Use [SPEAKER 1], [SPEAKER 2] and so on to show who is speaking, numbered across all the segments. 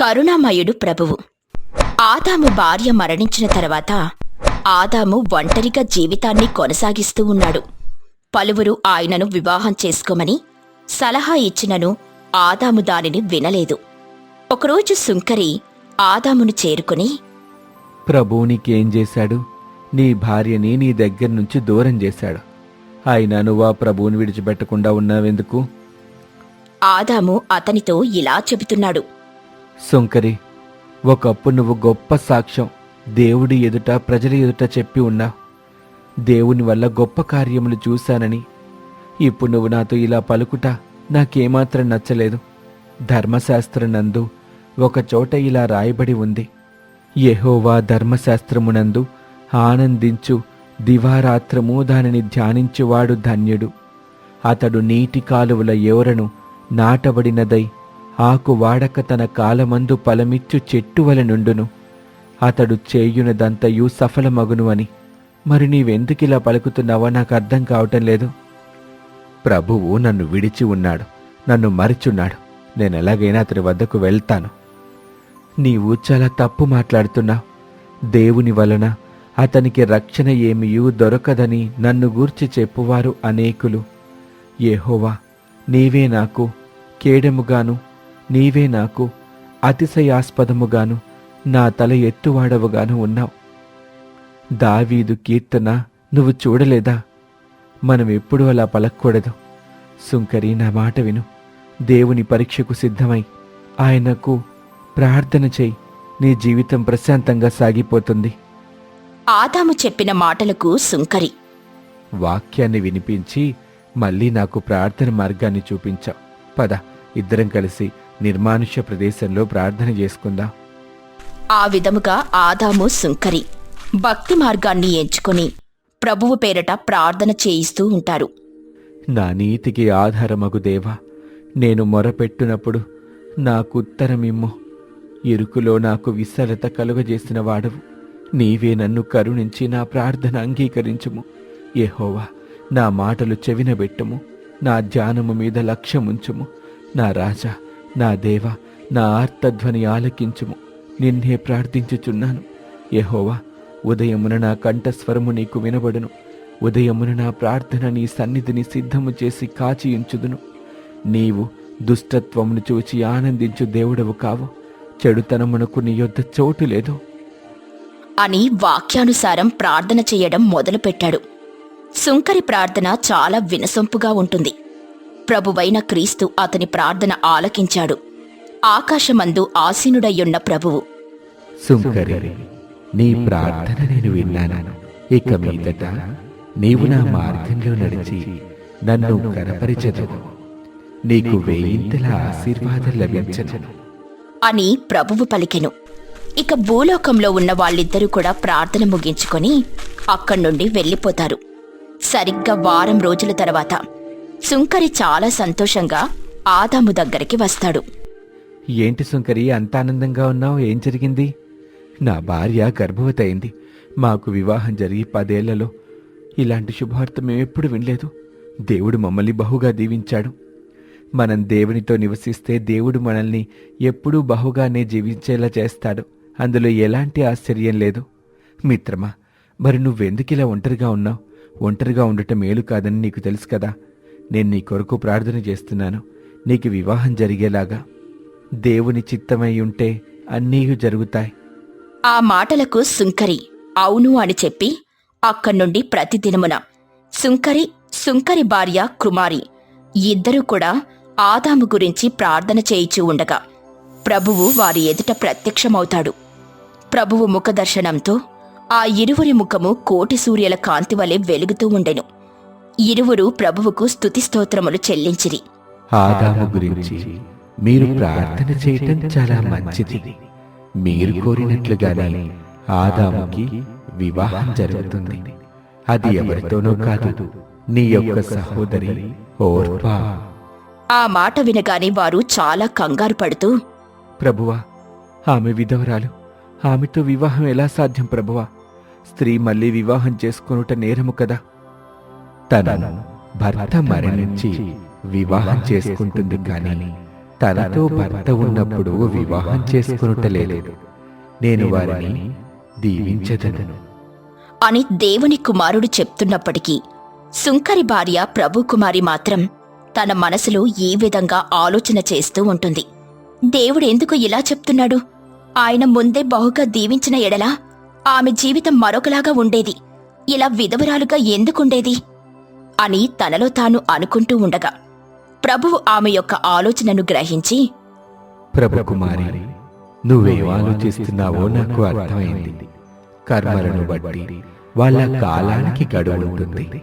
[SPEAKER 1] కరుణామయుడు ప్రభువు. ఆదాము భార్య మరణించిన తర్వాత ఆదాము ఒంటరిగా జీవితాన్ని కొనసాగిస్తూ ఉన్నాడు. పలువురు ఆయనను వివాహం చేసుకోమని సలహా ఇచ్చినను ఆదాము దానిని వినలేదు. ఒకరోజు సుంకరి ఆదామును చేరుకుని
[SPEAKER 2] ప్రభువు నీకేం చేశాడు? నీ భార్యని నీ దగ్గర నుంచి దూరం చేశాడు. అయినా నువ్వు ఆ ప్రభువుని విడిచిపెట్టకుండా ఉన్నావెందుకు?
[SPEAKER 1] ఆదాము అతనితో ఇలా చెబుతున్నాడు.
[SPEAKER 2] సుంకరి ఒకప్పుడు నువ్వు గొప్ప సాక్ష్యం దేవుడి ఎదుట ప్రజల ఎదుట చెప్పి ఉన్నా. దేవుని వల్ల గొప్ప కార్యములు చూశానని. ఇప్పుడు నువ్వు నాతో ఇలా పలుకుట నాకేమాత్రం నచ్చలేదు. ధర్మశాస్త్రం నందు ఇలా రాయబడి ఉంది. యహోవా ధర్మశాస్త్రమునందు ఆనందించు దివారాత్రము దానిని ధ్యానించువాడు ధన్యుడు. అతడు నీటి కాలువల ఎవరను నాటబడినదై ఆకు వాడక తన కాలమందు ఫలమిచ్చు చెట్టు వలె నుండును. అతడు చేయునదంతయు సఫలమగును అని. మరి నీవెందుకిలా పలుకుతున్నావో నాకు అర్థం కావటం లేదు. ప్రభువు నన్ను విడిచి ఉన్నాడు. నన్ను మరిచున్నాడు. నేను ఎలాగైనా అతని వద్దకు వెళ్తాను. నీవు చాలా తప్పు మాట్లాడుతున్నావు. దేవుని వలన అతనికి రక్షణ ఏమియూ దొరకదని నన్ను గూర్చి చెప్పువారు అనేకులు. ఏహోవా నీవే నాకు కేడెముగాను నీవే నాకు అతిశయాస్పదముగాను నా తల ఎత్తువాడవుగాను ఉన్నావు. దావీదు కీర్తన నువ్వు చూడలేదా? మనం ఎప్పుడూ అలా పలక్కూడదు సుంకరి నా మాట విను. దేవుని పరీక్షకు సిద్ధమై ఆయనకు ప్రార్థన చేయి. నీ జీవితం ప్రశాంతంగా సాగిపోతుంది.
[SPEAKER 1] ఆదాము చెప్పిన మాటలకు సుంకరి.
[SPEAKER 2] వాక్యాన్ని వినిపించి మళ్ళీ నాకు ప్రార్థన మార్గాన్ని చూపించావు పద ఇద్దరం కలిసి నిర్మానుష్య ప్రదేశంలో ప్రార్థన చేసుకుందాం?
[SPEAKER 1] ఆ విధముగా ఆదాము సుంకరి భక్తి మార్గాన్ని ఎంచుకొని ప్రభువు పేరట ప్రార్థన చేయిస్తూ ఉంటారు.
[SPEAKER 2] నా నీతికి ఆధారమగు దేవా నేను మొరపెట్టునప్పుడు నాకు ఉత్తరమిమ్ము. ఇరుకులో నాకు విశాలత కలుగజేసిన వాడవు. నీవే నన్ను కరుణించి నా ప్రార్థన అంగీకరించుము. యెహోవా నా మాటలు చెవినబెట్టుము. నా ధ్యానము మీద లక్ష్యముంచుము. నా రాజా నా దేవా నా ఆర్తధ్వని ఆలకించుము. నిన్నే ప్రార్థించుచున్నాను. యహోవా ఉదయమున నా కంఠస్వరము నీకు వినబడును. ఉదయమున నా ప్రార్థన నీ సన్నిధిని సిద్ధము చేసి కాచియుంచుదును. నీవు దుష్టత్వమును చూచి ఆనందించు దేవుడవు కావు. చెడుతనమునకు నీ యొద్ద చోటు లేదు.
[SPEAKER 1] అని వాక్యానుసారం ప్రార్థన చేయడం మొదలుపెట్టాడు. సుంకరి ప్రార్థన చాలా వినసొంపుగా ఉంటుంది. ప్రభువైన క్రీస్తు అతని ప్రార్థన ఆలకించాడు. ఆకాశమందు ఆసీనుడయ్యున్న ప్రభువు.
[SPEAKER 2] సుంకరి నీ ప్రార్థన నేను విన్నాను. ఇక మీదట నీవు నా మార్గంలో నడిచి నన్ను కనపరిచెదవు. నీకు వేయింతల ఆశీర్వాదం లభించను.
[SPEAKER 1] అని ప్రభువు పలికెను. ఇక భూలోకంలో ఉన్న వాళ్ళిద్దరూ కూడా ప్రార్థన ముగించుకొని అక్కడి నుండి వెళ్ళిపోతారు. సరిగ్గా వారం రోజుల తర్వాత సుంకరి చాలా సంతోషంగా ఆదాము దగ్గరికి వస్తాడు.
[SPEAKER 2] ఏంటి సుంకరి అంత ఆనందంగా ఉన్నావు? ఏం జరిగింది? నా భార్య గర్భవతి అయింది మాకు వివాహం జరిగి పదేళ్ళలో. ఇలాంటి శుభవార్త మేమెప్పుడు వినలేదు. దేవుడు మమ్మల్ని బహుగా దీవించాడు. మనం దేవునితో నివసిస్తే దేవుడు మనల్ని ఎప్పుడూ బహుగానే జీవించేలా చేస్తాడు. అందులో ఎలాంటి ఆశ్చర్యం లేదు. మిత్రమా మరి నువ్వెందుకు ఇలా ఒంటరిగా ఉన్నావు? ఒంటరిగా ఉండటం మేలు కాదని నీకు తెలుసు కదా. నేను నీ కొరకు ప్రార్థన చేస్తున్నాను. నీకు వివాహం జరిగేలాగా దేవుని చిత్తమై ఉంటే అన్నీ జరుగుతాయి.
[SPEAKER 1] ఆ మాటలకు సుంకరి అవును అని చెప్పి అక్కడి నుండి ప్రతిదినమున సుంకరి సుంకరి భార్య కుమారి ఇద్దరూ కూడా ఆదాము గురించి ప్రార్థన చేయిచూ ఉండగా ప్రభువు వారి ఎదుట ప్రత్యక్షమవుతాడు. ప్రభువు ముఖదర్శనంతో ఆ ఇరువురి ముఖము కోటి సూర్యుల కాంతి వలె వెలుగుతూ ఉండెను. ఇరువురు ప్రభువుకు స్తుతి స్తోత్రములు చెల్లించిరి.
[SPEAKER 2] ఆదాము గురించి మీరు ప్రార్థన చేయటం చాలా మంచిది. మీరు కోరినట్లుగానే ఆదాముకి వివాహం జరుగుతుంది. అది ఎవరితోనూ కాదు. నీ యొక్క సహోదరి ఓర్పా.
[SPEAKER 1] ఆ మాట వినగానే వారు చాలా కంగారు పడుతూ
[SPEAKER 2] ప్రభువా ఆమె విధవరాలు. ఆమెతో వివాహం ఎలా సాధ్యం ప్రభువా? స్త్రీ మళ్ళీ వివాహం చేసుకొనుట నేరము కదా. తనను భర్త మరణించి వివాహం చేసుకుంటుంది కానీ తనతో భర్త ఉన్నప్పుడు వివాహం చేసుకునుటలేదు. నేను వారిని దీవించదను.
[SPEAKER 1] అని దేవుని కుమారుడు చెప్తున్నప్పటికీ సుంకరి భార్య ప్రభు కుమారి మాత్రం తన మనసులో ఈ విధంగా ఆలోచన చేస్తూ ఉంటుంది. దేవుడెందుకు ఇలా చెప్తున్నాడు? ఆయన ముందే బహుగా దీవించిన ఎడలా ఆమె జీవితం మరొకలాగా ఉండేది. ఇలా విధవరాలుగా ఎందుకుండేది? అని తనలో తాను అనుకుంటూ ఉండగా ప్రభువు ఆమె యొక్క ఆలోచనను గ్రహించి
[SPEAKER 2] ప్రభు కుమారి నువ్వేం ఆలోచిస్తున్నావో నాకు అర్థమైంది. కర్మలను బట్టి వాళ్ళ కాలానికి గడువు ఉంటుంది.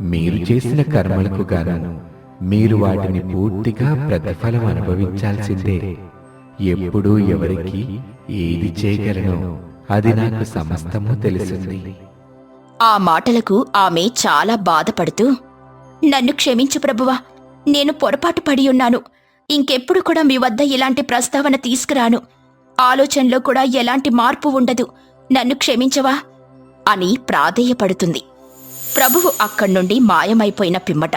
[SPEAKER 2] మీరు చేసిన కర్మలకు గాను మీరు వాటిని పూర్తిగా ప్రతిఫలం అనుభవించాల్సిందే. ఎప్పుడూ ఎవరికి ఏది చేయగలనో అది నాకు సమస్తము తెలిసింది.
[SPEAKER 1] ఆ మాటలకు ఆమె చాలా బాధపడుతూ నన్ను క్షమించు ప్రభువా నేను పొరపాటు పడి ఉన్నాను. ఇంకెప్పుడు కూడా మీ వద్ద ఇలాంటి ప్రస్తావన తీసుకురాను. ఆలోచనలో కూడా ఎలాంటి మార్పు ఉండదు. నన్ను క్షమించవా? అని ప్రాధేయపడుతుంది. ప్రభువు అక్కడి నుండి మాయమైపోయిన పిమ్మట.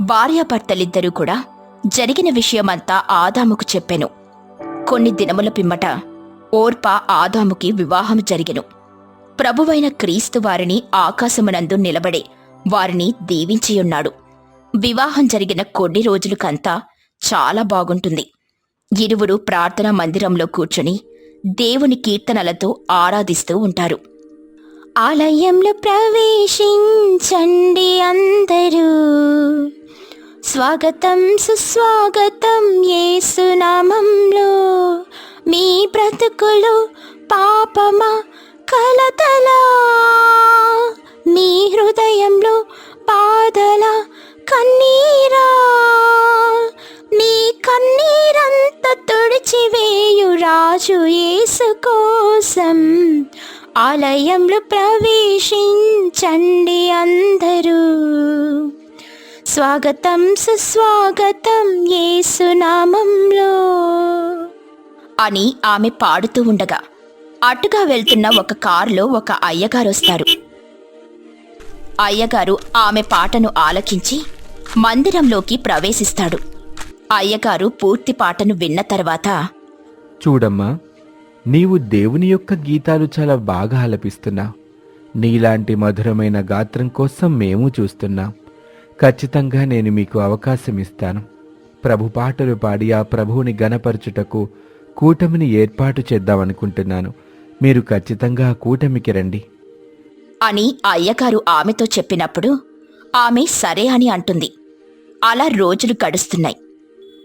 [SPEAKER 1] భార్యాభర్తలిద్దరూ కూడా జరిగిన విషయమంతా ఆదాముకు చెప్పెను. కొన్ని దినముల పిమ్మట ఓర్ప ఆదాముకి వివాహం జరిగెను. ప్రభువైన క్రీస్తు వారిని ఆకాశమునందు నిలబడే వారిని దీవించియున్నాడు. వివాహం జరిగిన కొన్ని రోజులకంతా చాలా బాగుంటుంది. ఇరువురు ప్రార్థనా మందిరంలో కూర్చుని దేవుని కీర్తనలతో ఆరాధిస్తూ ఉంటారు. ఆలయంలో ప్రవేశించండి అందరూ. స్వాగతం సుస్వాగతం యేసునామంలో. మీ బ్రతుకులు పాపమా కలతలా మీ హృదయంలో బాధల కన్నీరా మీ కన్నీరంత తుడిచివేయు రాజు యేసు కోసం ఆలయంలో ప్రవేశించండి అందరూ. స్వాగతం సుస్వాగతం యేసునామంలో అని ఆమె పాడుతూ ఉండగా అటుగా వెళ్తున్న ఒక కారులో ఒక అయ్యగారు వస్తారు అయ్యగారు ఆమె పాటను ఆలకించి మందిరంలోకి ప్రవేశిస్తాడు. అయ్యగారు పూర్తి పాటను విన్న తర్వాత
[SPEAKER 2] చూడమ్మా నీవు దేవుని యొక్క గీతాలు చాలా బాగా ఆలపిస్తున్నా. నీలాంటి మధురమైన గాత్రం కోసం మేము చూస్తున్నాం. ఖచ్చితంగా నేను మీకు అవకాశం ఇస్తాను ప్రభు పాటలు పాడి ఆ ప్రభువుని గనపరచుటకు కూటమిని ఏర్పాటు చేద్దామనుకుంటున్నాను. మీరు ఖచ్చితంగా కూటమికి రండి.
[SPEAKER 1] అని అయ్యగారు ఆమెతో చెప్పినప్పుడు ఆమె సరే అని అంటుంది. అలా రోజులు గడుస్తున్నాయి.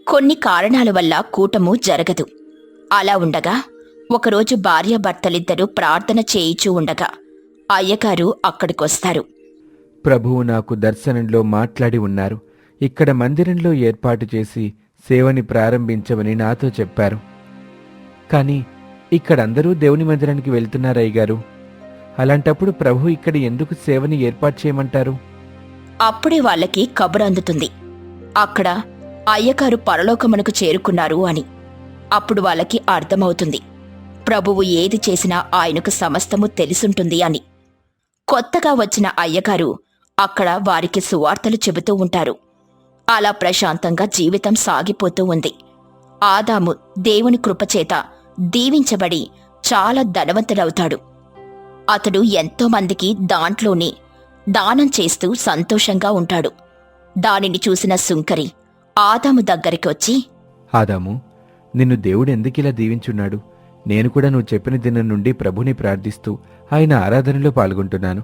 [SPEAKER 1] కొన్ని కారణాల వల్ల కూటము జరగదు. అలా ఉండగా ఒకరోజు భార్యాభర్తలిద్దరూ ప్రార్థన చేయిచూ ఉండగా అయ్యగారు అక్కడికొస్తారు.
[SPEAKER 2] ప్రభువు నాకు దర్శనంలో మాట్లాడి ఉన్నారు. ఇక్కడ మందిరంలో ఏర్పాటు చేసి సేవని ప్రారంభించమని నాతో చెప్పారు. కానీ ఇక్కడందరూ దేవుని మందిరానికి వెళ్తున్నారయ్య గారు అలాంటప్పుడు ప్రభు ఇక్కడ ఎందుకు సేవని ఏర్పాటు చేయమంటారు?
[SPEAKER 1] అప్పుడే వాళ్ళకి కబురు అందుతుంది. అక్కడ అయ్యగారు పరలోకమునకు చేరుకున్నారు అని. అప్పుడు వాళ్ళకి అర్థమవుతుంది. ప్రభువు ఏది చేసినా ఆయనకు సమస్తము తెలిసుంటుంది అని. కొత్తగా వచ్చిన అయ్యగారు అక్కడ వారికి సువార్తలు చెబుతూ ఉంటారు. అలా ప్రశాంతంగా జీవితం సాగిపోతూ ఉంది. ఆదాము దేవుని కృపచేత దీవించబడి చాలా ధనవంతుడవుతాడు. అతడు ఎంతోమందికి దాంట్లోనే దానం చేస్తూ సంతోషంగా ఉంటాడు. దానిని చూసిన సుంకరి ఆదాము దగ్గరికి వచ్చి
[SPEAKER 2] ఆదాము నిన్ను దేవుడు ఎందుకిలా దీవించున్నాడు? నేను కూడా నువ్వు చెప్పిన దినం నుండి ప్రభుని ప్రార్థిస్తూ ఆయన ఆరాధనలో పాల్గొంటున్నాను.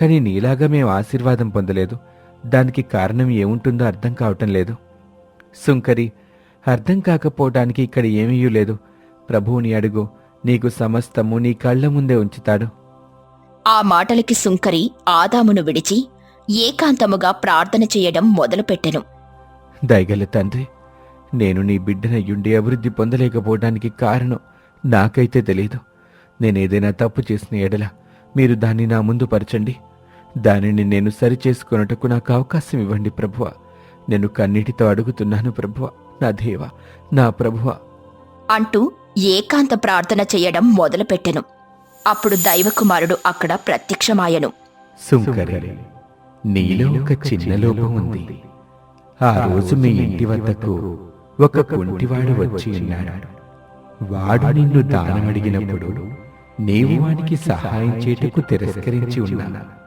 [SPEAKER 2] కానీ నీలాగా మేము ఆశీర్వాదం పొందలేదు. దానికి కారణం ఏముంటుందో అర్థం కావటం లేదు. సుంకరి అర్థం కాకపోవటానికి ఇక్కడ ఏమీ లేదు. ప్రభువుని అడుగు. నీకు సమస్తము నీ కళ్ళ ముందే ఉంచుతాడు.
[SPEAKER 1] ఆ మాటలకి సుంకరి ఆదామును విడిచి ఏకాంతముగా ప్రార్థన చేయడం మొదలుపెట్టెను.
[SPEAKER 2] దయగల తండ్రి నేను నీ బిడ్డనయ్యుండి అభివృద్ధి పొందలేకపోవడానికి కారణం నాకైతే తెలియదు నేనేదైనా తప్పు చేసిన ఎడల మీరు దాన్ని నా ముందు పరచండి. దానిని నేను సరిచేసుకొనుటకు నాకు అవకాశం ఇవ్వండి ప్రభువ. నేను కన్నీటితో అడుగుతున్నాను ప్రభువ. నా దేవ నా ప్రభువ.
[SPEAKER 1] అంటూ ఏకాంత ప్రార్థన చేయడం మొదలుపెట్టెను. అప్పుడు దైవకుమారుడు అక్కడ ప్రత్యక్షమాయను.
[SPEAKER 2] సుంకరి నీలో ఒక చిన్న లోపం ఉంది. ఆ రోజు మీ ఇంటి వద్దకు ఒక కుంటివాడు వచ్చి ఉన్నాడు. వాడు నిన్ను దానం అడిగినప్పుడు నీవు వానికి సహాయం చేటుకు తిరస్కరించి ఉన్నాను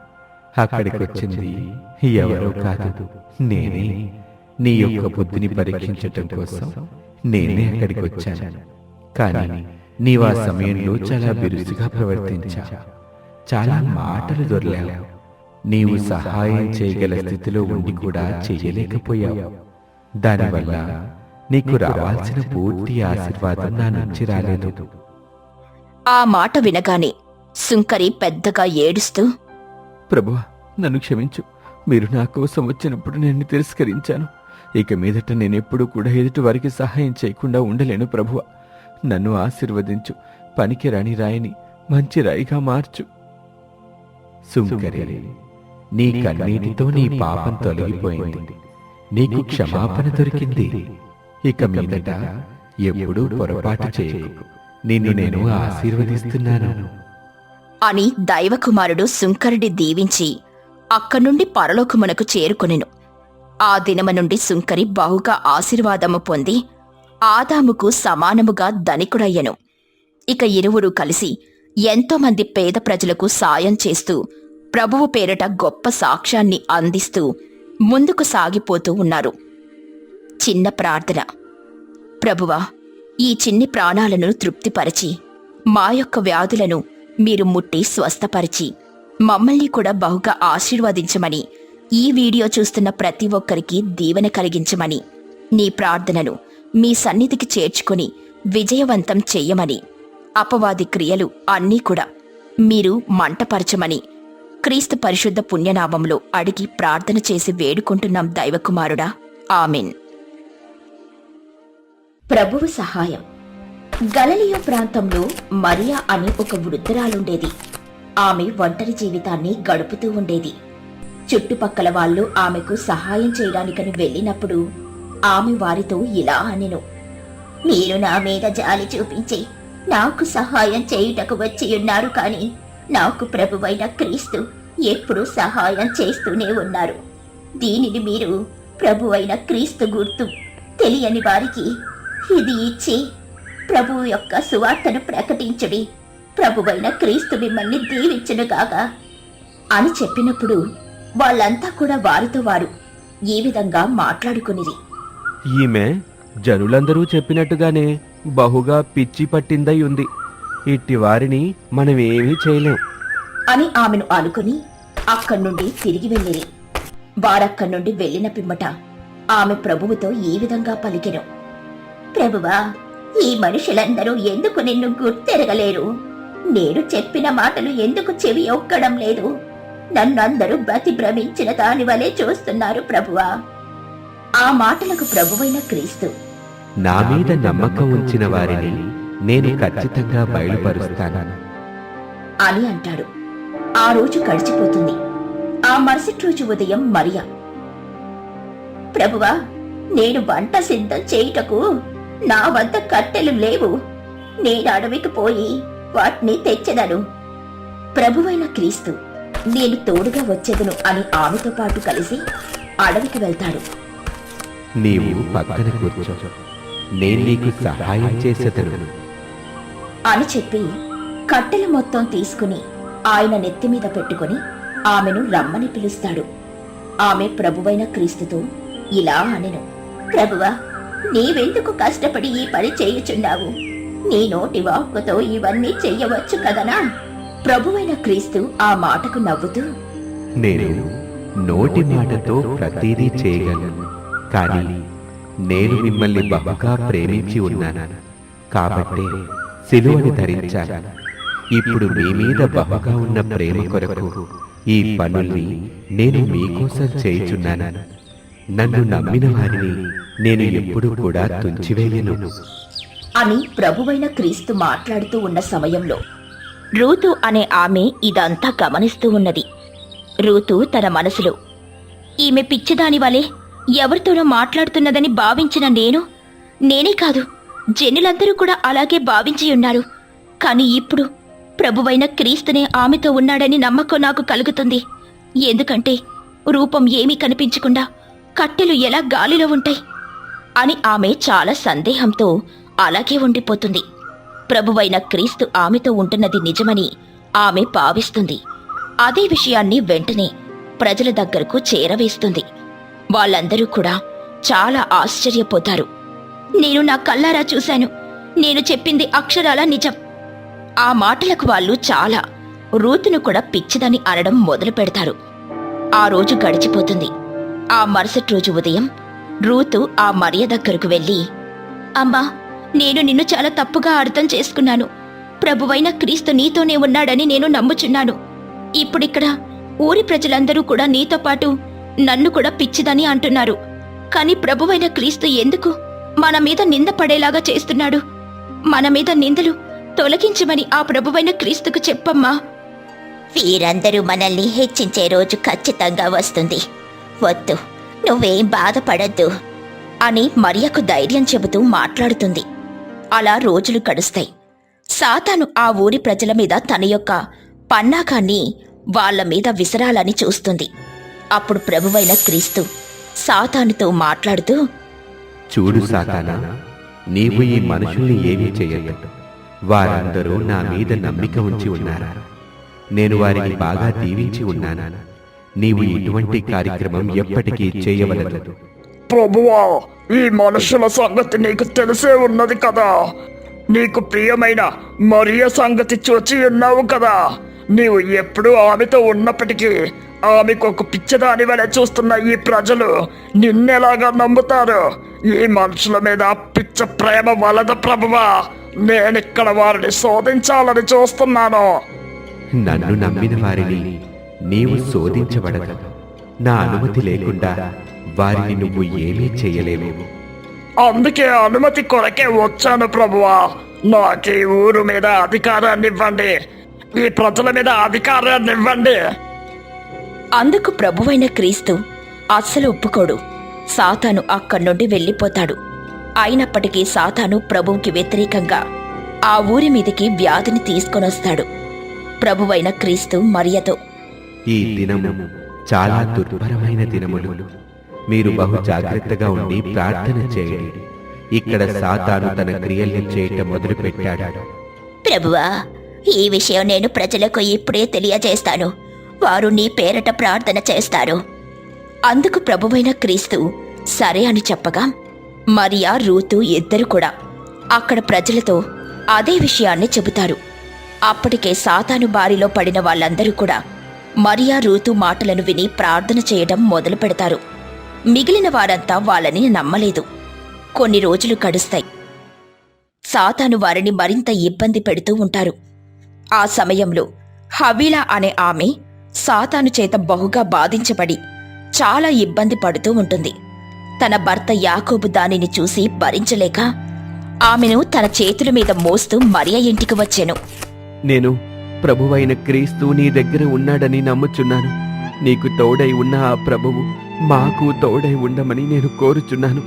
[SPEAKER 2] అక్కడికి వచ్చింది ఎవరో కాదు నేనే. నీ యొక్క బుద్ధిని పరీక్షించటం కోసం నేనే అక్కడికి వచ్చాను. కానీ నీవు ఆ సమయంలో చాలా బిరుసుగా ప్రవర్తించా. చాలా మాటలు దొరలావు. నీవు సహాయం చేయగల స్థితిలో ఉండి కూడా చెయ్యలేకపోయావు దానివల్ల నీకు రావాల్సిన పూర్తి ఆశీర్వాదం నా నుంచి రాలేదు.
[SPEAKER 1] ఆ మాట వినగానే సుంకరి పెద్దగా ఏడుస్తూ
[SPEAKER 2] ప్రభువా నన్ను క్షమించు. మీరు నా కోసం వచ్చినప్పుడు నేను తిరస్కరించాను. ఇక మీదట నేనెప్పుడూ కూడా ఎదుటి వారికి సహాయం చేయకుండా ఉండలేను ప్రభువ. నన్ను ఆశీర్వదించు. పనికి రాని రాయిని మంచి రాయిగా మార్చు. సుంకరి నీ కన్నీటితో నీ పాపం తొలగిపోయింది. నీకు క్షమాపణ దొరికింది. ఇక మీదట ఎప్పుడూ పొరపాటు చేయకు. నిన్ను నేను ఆశీర్వదిస్తున్నాను.
[SPEAKER 1] అని దైవకుమారుడు సుంకరుడి దీవించి అక్కనుండి పరలోకమునకు చేరుకొనెను. ఆ దినమ నుండి సుంకరి బహుగా ఆశీర్వాదము పొంది ఆదాముకు సమానముగా ధనికుడయ్యను. ఇక ఇరువురు కలిసి ఎంతోమంది పేద ప్రజలకు సాయం చేస్తూ ప్రభువు పేరట గొప్ప సాక్ష్యాన్ని అందిస్తూ ముందుకు సాగిపోతూ ఉన్నారు. చిన్న ప్రార్థన. ప్రభువా ఈ చిన్ని ప్రాణాలను తృప్తిపరచి మా యొక్క వ్యాధులను మీరు ముట్టి స్వస్థపరిచి మమ్మల్ని కూడా బహుగా ఆశీర్వదించమని ఈ వీడియో చూస్తున్న ప్రతి ఒక్కరికి దీవెన కలిగించమని నీ ప్రార్థనను మీ సన్నిధికి చేర్చుకొని విజయవంతం చెయ్యమని అపవాది క్రియలు అన్నీ కూడా మీరు మంటపరచమని క్రీస్తు పరిశుద్ధ పుణ్యనామంలో అడిగి ప్రార్థన చేసి వేడుకుంటున్నాం దైవకుమారుడా. ఆమెన్. ప్రభువు సహాయం. గలలియో ప్రాంతంలో మరియా అని ఒక వృద్ధురాలుండేది. ఆమె ఒంటరి జీవితాన్ని గడుపుతూ ఉండేది. చుట్టుపక్కల వాళ్ళు ఆమెకు సహాయం చేయడానికని వెళ్ళినప్పుడు ఆమె వారితో ఇలా అనెను. మీరు నా మీద జాలి చూపించి నాకు సహాయం చేయుటకు వచ్చి ఉన్నారు కాని నాకు ప్రభువైన క్రీస్తు ఎప్పుడూ సహాయం చేస్తూనే ఉన్నారు. దీనిని మీరు ప్రభువైన క్రీస్తు గుర్తు తెలియని వారికి ఇది ఇచ్చి ప్రభువు యొక్క సువార్తను ప్రకటించుడి. ప్రభువైన క్రీస్తు మిమ్మల్ని దీవించునుగాక అని చెప్పినప్పుడు వాళ్ళంతా కూడా వారితో వారు ఈ విధంగా మాట్లాడుకునిది
[SPEAKER 2] ఈమె జనులందరూ చెప్పినట్టుగానే బహుగా పిచ్చి పట్టిందై ఉంది. ఇట్టి వారిని మనం ఏమీ చేయలేం.
[SPEAKER 1] అని ఆమెను అనుకుని అక్కడి నుండి తిరిగి వెళ్ళిరి. వారక్కడి నుండి వెళ్ళిన పిమ్మట ఆమె ప్రభువుతో ఈ విధంగా పలికెను? ప్రభువా ఈ మనుషులందరూ ఎందుకు నిన్ను గుర్తెరగలేరు? నేను చెప్పిన మాటలు ఎందుకు చెవి ఒక్కడం లేదు? నన్నందరూ బతి భ్రమించిన దాని వలె చూస్తున్నారు ప్రభువా. ఆ మాటలకు ప్రభువైన క్రీస్తు.
[SPEAKER 2] నా మీద నమ్మకం ఉంచిన వారిని నేను ఖచ్చితంగా బయలుపరుస్తాను.
[SPEAKER 1] అని అంటాడు. ఆ రోజు గడిచిపోతుంది. ఆ మరుసటి రోజు ఉదయం మరియా. ప్రభువా నేను వంట సిద్ధం చేయుటకు నా వద్ద కట్టెలు లేవు. నేను అడవికి పోయి వాటిని తెచ్చెదను. ప్రభువైన క్రీస్తు నేను తోడుగా వచ్చేదను అని ఆమెతో పాటు కలిసి అడవికి వెళ్తాడు.
[SPEAKER 2] నీవు పక్కన కూర్చో. నేను నీకు సహాయం చేసేదను.
[SPEAKER 1] అని చెప్పి కట్టెలు మొత్తం తీసుకుని ఆయన నెత్తి మీద పెట్టుకుని ఆమెను రమ్మని పిలుస్తాడు. ఆమె ప్రభువైన క్రీస్తుతో ఇలా అనెను. ప్రభువా నీవెందుకు కష్టపడి ఈ పని చేయుచున్నావు? నీ నోటి వాక్కుతో ఇవన్నీ చెయ్యవచ్చు కదనా? ప్రభువైన క్రీస్తు ఆ మాటకు నవ్వుతూ
[SPEAKER 2] నేను నోటి మాటతో ప్రతిదీ చేయగలను. కానీ నేను మిమ్మల్ని బహుగా ప్రేమించి ఉన్నాను. కాబట్టి సిలువని ధరించాను. ఇప్పుడు మీ మీద బహుగా ఉన్న ప్రేమ కొరకు ఈ పనుల్ని నేను మీకోసం చేయుచున్నాను. నన్ను నమ్మిన వారిని నేను ఎప్పుడు కూడా తుంచివేయను.
[SPEAKER 1] అని ప్రభువైన క్రీస్తు మాట్లాడుతూ ఉన్న సమయంలో రూతు అనే ఆమె ఇదంతా గమనిస్తూ ఉన్నది. రూతు తన మనసులో ఈమె పిచ్చిదాని వలె ఎవరితోనో మాట్లాడుతున్నదని భావించిన నేను నేనే కాదు జనులందరూ కూడా అలాగే భావించి ఉన్నారు. కానీ ఇప్పుడు ప్రభువైన క్రీస్తునే ఆమెతో ఉన్నాడని నమ్మకం నాకు కలుగుతుంది. ఎందుకంటే రూపం ఏమీ కనిపించకుండా కట్టెలు ఎలా గాలిలో ఉంటాయి అని ఆమె చాలా సందేహంతో అలాగే ఉండిపోతుంది. ప్రభువైన క్రీస్తు ఆమెతో ఉంటున్నది నిజమని ఆమె భావిస్తుంది. అదే విషయాన్ని వెంటనే ప్రజల దగ్గరకు చేరవేస్తుంది. వాళ్ళందరూ కూడా చాలా ఆశ్చర్యపోతారు. నేను నా కల్లారా చూశాను. నేను చెప్పింది అక్షరాల నిజం. ఆ మాటలకు వాళ్ళు చాలా రూతును కూడా పిచ్చిదని అనడం మొదలు పెడతారు ఆ రోజు గడిచిపోతుంది. ఆ మరుసటి రోజు ఉదయం రూతు ఆ మరియ దగ్గరకు వెళ్ళి అమ్మా నేను నిన్ను చాలా తప్పుగా అర్థం చేసుకున్నాను. ప్రభువైన క్రీస్తు నీతోనే ఉన్నాడని నేను నమ్ముచున్నాను. ఇప్పుడిక్కడ ఊరి ప్రజలందరూ కూడా నీతో పాటు నన్ను కూడా పిచ్చిదని అంటున్నారు. కాని ప్రభువైన క్రీస్తు ఎందుకు? మన మీద నింద పడేలాగా చేస్తున్నాడు. మన మీద నిందలు తొలగించమని ఆ ప్రభువైన క్రీస్తుకు చెప్పమ్మా. వీరందరూ మనల్ని హెచ్చించే రోజు ఖచ్చితంగా వస్తుంది. వద్దు నువ్వేం బాధపడద్దు అని మరియకు ధైర్యం చెబుతూ మాట్లాడుతుంది. అలా రోజులు గడుస్తాయి. సాతాను ఆ ఊరి ప్రజల మీద తన యొక్క పన్నాకాన్ని వాళ్ళ మీద విసరాలని చూస్తుంది. అప్పుడు ప్రభువైన క్రీస్తు సాతానుతో మాట్లాడుతూ
[SPEAKER 2] చూడు సాతానా నీవు ఈ మనుషుల్ని ఏమీ చేయలేదు వారందరూ నా మీద నమ్మిక ఉంచి ఉన్నారు. నేను వారిని బాగా దీవించి ఉన్నాను. నీవు ఇటువంటి కార్యక్రమం ఎప్పటికీ చేయవలదు.
[SPEAKER 3] ప్రభువా ఈ మనుషుల సంగతి నీకు తెలిసే ఉన్నది కదా. నీకు ప్రియమైన మరియ సంగతి చూచి ఉన్నావు కదా. నీవు ఎప్పుడూ ఆమెతో ఉన్నప్పటికీ ఆమెకు ఒక పిచ్చదాని వలె చూస్తున్న ఈ ప్రజలు నిన్నెలాగా నమ్ముతారు? ఈ మనుషుల మీద పిచ్చ ప్రేమ వలద ప్రభువా నేనిక్కడ వారిని శోధించాలని చూస్తున్నాను.
[SPEAKER 2] నన్ను నమ్మిన వారిని నీవు శోధించబడదు. నా అనుమతి లేకుండా వారిని నువ్వు ఏమీ చేయలేవు.
[SPEAKER 3] అందుకే అనుమతి కొరకే వచ్చాను ప్రభువా. నాకు ఈ ఊరు మీద అధికారాన్ని ఇవ్వండి. ఈ ప్రజల మీద అధికారాన్ని ఇవ్వండి.
[SPEAKER 1] అందుకు ప్రభువైన క్రీస్తు అస్సలు ఒప్పుకోడు. సాతాను అక్కడి నుండి వెళ్ళిపోతాడు. అయినప్పటికీ సాతాను ప్రభువుకి వ్యతిరేకంగా ఆ ఊరి మీదకి వ్యాధిని తీసుకొనొస్తాడు ప్రభువైన క్రీస్తు మరియతో.
[SPEAKER 2] ఈ దినము చాలా దుర్భరమైన దినములు. మీరు బహు జాగ్రత్తగా ఉండి ప్రార్థన చేయండి. ఇక్కడ సాతాను తన క్రియల్ని చేయటం మొదలుపెట్టాడు.
[SPEAKER 1] ప్రభువా ఈ విషయం నేను ప్రజలకు ఇప్పుడే తెలియజేస్తాను. వారు నీ పేరట ప్రార్థన చేస్తారు. అందుకు ప్రభువైన క్రీస్తు సరే అని చెప్పగా మరియా రూతు ఇద్దరు కూడా అక్కడ ప్రజలతో అదే విషయాన్ని చెబుతారు. అప్పటికే సాతాను బారిలో పడిన వాళ్ళందరూ కూడా మరియా రూతు మాటలను విని ప్రార్థన చేయడం మొదలు పెడతారు. మిగిలిన వారంతా వాళ్ళని నమ్మలేదు. కొన్ని రోజులు గడుస్తాయి. సాతాను వారిని మరింత ఇబ్బంది పెడుతూ ఉంటారు. ఆ సమయంలో హవీలా అనే ఆమె సాతాను చేత బహుగా బాధించబడి చాలా ఇబ్బంది పడుతూ ఉంటుంది. తన భర్త యాకోబు దానిని చూసి భరించలేక ఆమెను తన చేతుల మీద మోస్తూ మరియ ఇంటికి వచ్చాను.
[SPEAKER 4] నేను ప్రభువైన క్రీస్తు నీ దగ్గర ఉన్నాడని నమ్ముచున్నాను. నీకు తోడై ఉన్న ఆ ప్రభువు మాకు తోడై ఉండమని నేను కోరుచున్నాను.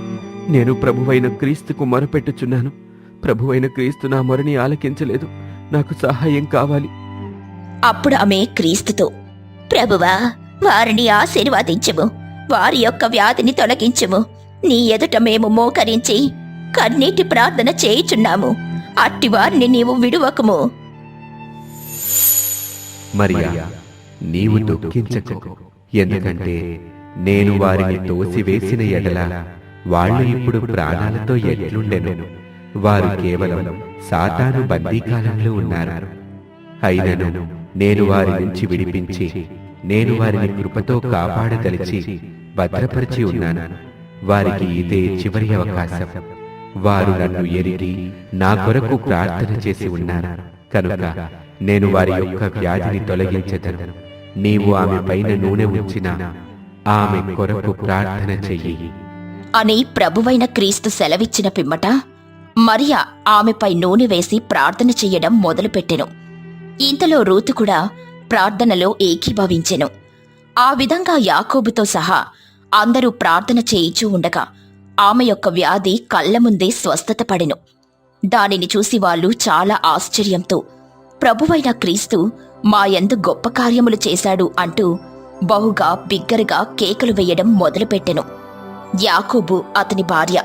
[SPEAKER 4] నేను ప్రభువైన క్రీస్తుకు మొరపెట్టుచున్నాను. ప్రభువైన క్రీస్తు నా మొరని ఆలకించలేదు. నాకు సహాయం కావాలి.
[SPEAKER 1] అప్పుడు ఆమె క్రీస్తుతో ప్రభువా వారిని ఆశీర్వాదించుము. వారి యొక్క వ్యాధిని తొలగించుము. నీ ఎదుట మేము మోకరించి కన్నీటి ప్రార్థన చేయుచున్నాము. అట్టి వారిని నీవు విడువకుము.
[SPEAKER 2] మరియా నీవు దుఃఖించకు. ఎందుకంటే నేను వారిని తోసివేసిన ఎడల వాళ్ళు ఇప్పుడు ప్రాణాలతో ఎట్లుండెను? వారు కేవలం సాతాను బందీకాలంలో ఉన్నారు. అయినను నేను వారి నుంచి విడిపించి నేను వారిని కృపతో కాపాడదలిచి భద్రపరిచి ఉన్నాను. వారికి ఇదే చివరి అవకాశం. వారు నన్ను ఎరిగి నా కొరకు ప్రార్థన చేసి ఉన్నారు. కనుక నేను వారి యొక్క వ్యాధిని తొలగించదను. నీవు ఆమె పైన నూనె ఉంచిన ఆమె కొరకు ప్రార్థన చెయ్యి.
[SPEAKER 1] అని ప్రభువైన క్రీస్తు సెలవిచ్చిన పిమ్మట మరియా ఆమెపై నూనె వేసి ప్రార్థన చెయ్యడం మొదలుపెట్టెను. ఇంతలో రూతు కూడా ప్రార్థనలో ఏకీభవించెను. ఆ విధంగా యాకోబుతో సహా అందరూ ప్రార్థన చేయిచూ ఉండగా ఆమె యొక్క వ్యాధి కళ్ళ ముందే స్వస్థత పడెను. దానిని చూసి వాళ్ళు చాలా ఆశ్చర్యంతో ప్రభువైన క్రీస్తు మాయందు గొప్ప కార్యములు చేశాడు అంటూ బహుగా బిగ్గరగా కేకలు వేయడం మొదలుపెట్టెను. యాకోబు అతని భార్య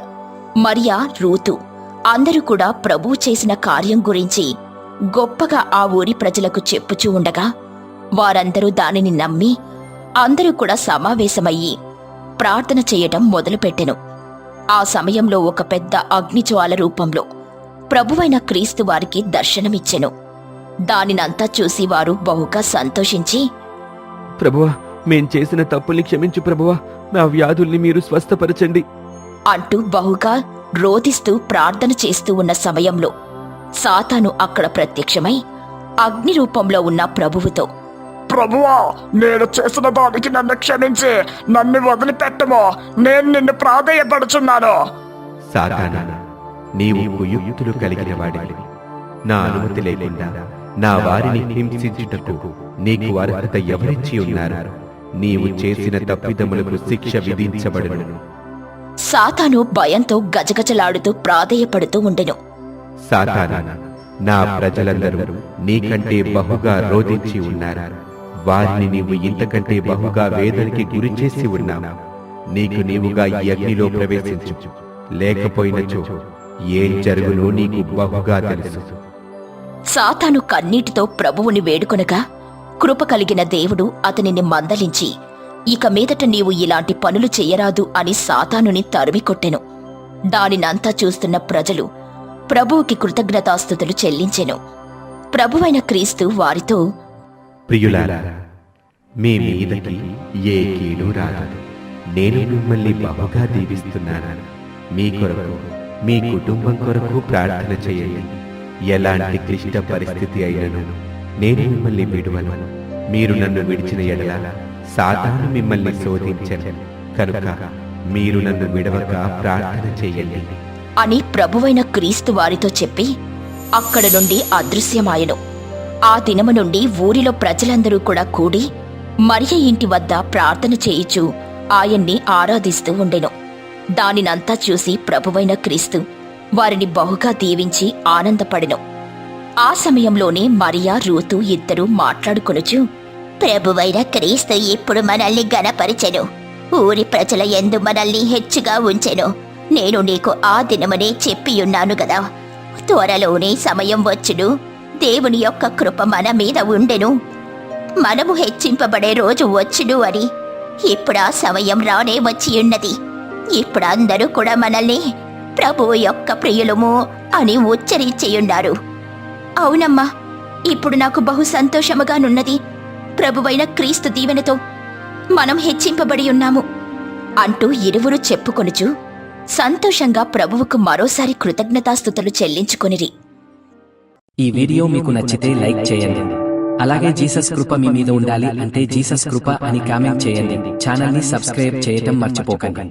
[SPEAKER 1] మరియా రూతు. అందరూ కూడా ప్రభువు చేసిన కార్యం గురించి గొప్పగా ఆ ఊరి ప్రజలకు చెప్పుచూ ఉండగా వారందరూ దానిని నమ్మి అందరూ కూడా సమావేశమయ్యి ప్రార్థన చేయటం మొదలుపెట్టెను. ఆ సమయంలో ఒక పెద్ద అగ్నిజ్వాల రూపంలో ప్రభువైన క్రీస్తు వారికి దర్శనమిచ్చెను. దానినంతా చూసి వారు బహుగా సంతోషించి
[SPEAKER 5] ప్రభువా మేం చేసిన తప్పుల్ని క్షమించు ప్రభువా నా వ్యాధుల్ని మీరు స్వస్థపరచండి.
[SPEAKER 1] అంటూ బహుగా రోదిస్తూ ప్రార్థన చేస్తూ ఉన్న సమయంలో సాతాను అక్కడ ప్రత్యక్షమై అగ్ని రూపంలో ఉన్న ప్రభువుతో
[SPEAKER 3] ప్రభువా నేను చేసిన దానికి నన్ను క్షమించి నన్ను వదిలిపెట్టము నేను నిన్ను ప్రాధేయపడుచున్నాను.
[SPEAKER 2] సాతానా నీవు కుయుక్తులు కలిగిన వాడివి. నా అనుమతి లేకుండా నా వారిని హింసించుటకు నీకు అర్హత ఎవరిచ్చి ఉన్నారు? నీవు చేసిన తప్పిదములకు శిక్ష విధించబడును.
[SPEAKER 1] సాతాను భయంతో గజగజలాడుతూ ప్రాధేయపడుతూ ఉండెను.
[SPEAKER 2] సాతానా నా ప్రజలందరూ నీకంటే బహుగా రోధించి ఉన్నారు. వారిని నీవు ఇంతకంటే బహుగా వేదనకి గురి చేసి ఉన్నావు. నీకు నీవుగా ఈ అగ్నిలో ప్రవేశించు. లేకపోయినచో ఏం జరుగునో నీకు బహుగా తెలుసు.
[SPEAKER 1] సాతాను కన్నీటితో ప్రభువుని వేడుకొనగా కృప కలిగిన దేవుడు అతనిని మందలించి ఇక మీదట నీవు ఇలాంటి పనులు చెయ్యరాదు అని సాతానుని తరిమికొట్టెను. దానినంతా చూస్తున్న ప్రజలు ప్రభువుకి కృతజ్ఞతాస్థుతులు చెల్లించెను. ప్రభువైన క్రీస్తు వారితో
[SPEAKER 2] ప్రియులారా మీ మీదకి ఏ కీడు రాదు. నేను మిమ్మల్ని బహుగా దీవిస్తున్నాను. మీ కొరకు మీ కుటుంబం కొరకు ప్రార్థన చేయండి. ఎలాంటి క్లిష్ట పరిస్థితి అయినను నేను మిమ్మల్ని విడువను. మీరు నన్ను విడిచిన ఎడల సాతాను మిమ్మల్ని శోధించను. కనుక మీరు నన్ను విడవక ప్రార్థన చేయండి.
[SPEAKER 1] అని ప్రభువైన క్రీస్తు వారితో చెప్పి అక్కడ నుండి అదృశ్యమాయను. ఆ దినము నుండి ఊరిలో ప్రజలందరూ కూడా కూడి మరియ ఇంటి వద్ద ప్రార్థన చేయిచు ఆయన్ని ఆరాధిస్తూ ఉండెను. దానినంతా చూసి ప్రభువైన క్రీస్తు వారిని బహుగా దీవించి ఆనందపడెను. ఆ సమయంలోనే మరియా రూతు ఇద్దరూ మాట్లాడుకొనుచు ప్రభువైన క్రీస్తు ఇప్పుడు మనల్ని గణపరిచెను. ఊరి ప్రజల ఎందు మనల్ని హెచ్చుగా ఉంచెను. నేను నీకు ఆ దినమనే చెప్పియున్నాను గదా. త్వరలోనే సమయం వచ్చును. దేవుని యొక్క కృప మన మీద ఉండెను. మనము హెచ్చింపబడే రోజు వచ్చును అని. ఇప్పుడు ఆ సమయం రానే వచ్చి ఉన్నది ఇప్పుడు అందరూ కూడా మనల్ని ప్రభువు యొక్క ప్రియులము అని ఉచ్చరించియున్నారు. అవునమ్మా ఇప్పుడు నాకు బహు సంతోషముగానున్నది. ప్రభువైన క్రీస్తు దీవెనతో మనం హెచ్చింపబడి ఉన్నాము. అంటూ ఇరువురు చెప్పుకొనుచు సంతోషంగా ప్రభువుకు మరోసారి కృతజ్ఞతాస్థుతులు చెల్లించుకొనిరి.
[SPEAKER 6] ఈ వీడియో మీకు నచ్చితే లైక్ చేయండి. అలాగే జీసస్ కృప మీ మీద ఉండాలి అంటే జీసస్ కృప అని కామెంట్ చేయండి. ఛానల్ని సబ్స్క్రైబ్ చేయటం మర్చిపోకండి.